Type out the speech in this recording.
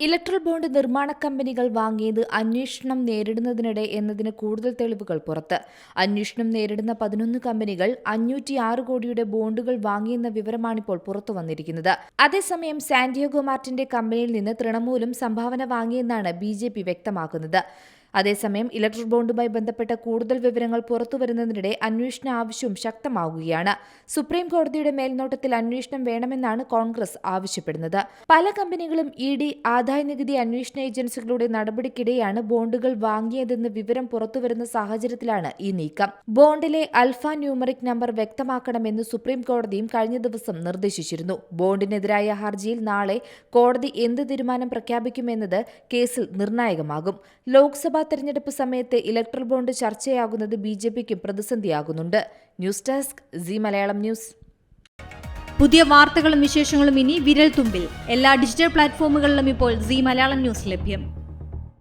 Electoral bond നിർമ്മാണ കമ്പനികൾ വാങ്ങിയത് അന്വേഷണം നേരിടുന്നതിനിടെ എന്നതിന് കൂടുതൽ തെളിവുകൾ പുറത്ത്. അന്വേഷണം നേരിടുന്ന പതിനൊന്ന് കമ്പനികൾ അഞ്ഞൂറ്റി ആറ് കോടിയുടെ ബോണ്ടുകൾ വാങ്ങിയെന്ന വിവരമാണിപ്പോൾ പുറത്തു വന്നിരിക്കുന്നത്. അതേസമയം സാന്റിയാഗോ മാർട്ടിന്റെ കമ്പനിയിൽ നിന്ന് തൃണമൂലും സംഭാവന വാങ്ങിയെന്നാണ് ബി വ്യക്തമാക്കുന്നത്. അതേസമയം ഇലക്ട്രിക് ബോണ്ടുമായി ബന്ധപ്പെട്ട കൂടുതൽ വിവരങ്ങൾ പുറത്തുവരുന്നതിനിടെ അന്വേഷണ ആവശ്യവും ശക്തമാവുകയാണ്. സുപ്രീം കോടതിയുടെ മേൽനോട്ടത്തിൽ അന്വേഷണം വേണമെന്നാണ് കോൺഗ്രസ് ആവശ്യപ്പെടുന്നത്. പല കമ്പനികളും ഇ ഡി ആദായനികുതി അന്വേഷണ ഏജൻസികളുടെ നടപടിക്കിടെയാണ് ബോണ്ടുകൾ വാങ്ങിയതെന്ന് വിവരം പുറത്തുവരുന്ന സാഹചര്യത്തിലാണ് ഈ നീക്കം. ബോണ്ടിലെ അൽഫ ന്യൂമറിക് നമ്പർ വ്യക്തമാക്കണമെന്ന് സുപ്രീം കോടതിയും കഴിഞ്ഞ ദിവസം നിർദ്ദേശിച്ചിരുന്നു. ബോണ്ടിനെതിരായ ഹർജിയിൽ നാളെ കോടതി എന്ത് തീരുമാനം പ്രഖ്യാപിക്കുമെന്നത് കേസിൽ നിർണായകമാകും. ലോക്സഭാ തെരഞ്ഞെടുപ്പ് സമയത്ത് ഇലക്ട്രൽ ബോണ്ട് ചർച്ചയാകുന്നത് ബി ജെ പിക്കും പ്രതിസന്ധിയാകുന്നുണ്ട്. News desk C Malayalam news. പുതിയ വാർത്തകളും വിശേഷങ്ങളും ഇനി വിരൽ തുമ്പിൽ എല്ലാ ഡിജിറ്റൽ പ്ലാറ്റ്ഫോമുകളിലും ഇപ്പോൾ സി മലയാളം ന്യൂസ് ലഭ്യം.